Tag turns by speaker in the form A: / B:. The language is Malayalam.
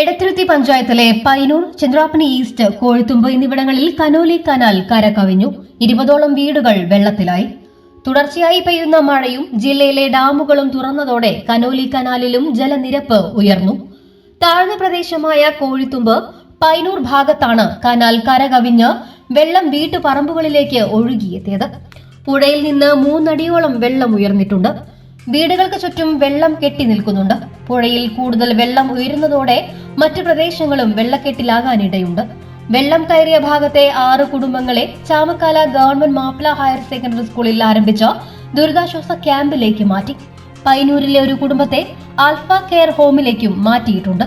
A: എടത്തിരുത്തി പഞ്ചായത്തിലെ പൈനൂർ ചന്ദ്രാപ്പനി ഈസ്റ്റ് കോഴിത്തുമ്പ് എന്നിവിടങ്ങളിൽ കനോലി കനാൽ കരകവിഞ്ഞു. ഇരുപതോളം വീടുകൾ വെള്ളത്തിലായി. തുടർച്ചയായി പെയ്യുന്ന മഴയും ജില്ലയിലെ ഡാമുകളും തുറന്നതോടെ കനോലി കനാലിലും ജലനിരപ്പ് ഉയർന്നു. താഴ്ന്ന പ്രദേശമായ കോഴിത്തുമ്പ് പൈനൂർ ഭാഗത്താണ് കനാൽ കരകവിഞ്ഞ് വെള്ളം വീട്ടുപറമ്പുകളിലേക്ക് ഒഴുകിയെത്തിയത്. പുഴയിൽ നിന്ന് മൂന്നടിയോളം വെള്ളം ഉയർന്നിട്ടുണ്ട്. വീടുകൾക്ക് ചുറ്റും വെള്ളം കെട്ടി നിൽക്കുന്നുണ്ട്. പുഴയിൽ കൂടുതൽ വെള്ളം ഉയരുന്നതോടെ മറ്റു പ്രദേശങ്ങളും വെള്ളക്കെട്ടിലാകാനിടയുണ്ട്. വെള്ളം കയറിയ ഭാഗത്തെ ആറ് കുടുംബങ്ങളെ Chamakkala government Mappila higher secondary സ്കൂളിൽ ആരംഭിച്ച ദുരിതാശ്വാസ ക്യാമ്പിലേക്ക് മാറ്റി. പൈനൂരിലെ ഒരു കുടുംബത്തെ ആൽഫ കെയർ ഹോമിലേക്കും മാറ്റിയിട്ടുണ്ട്.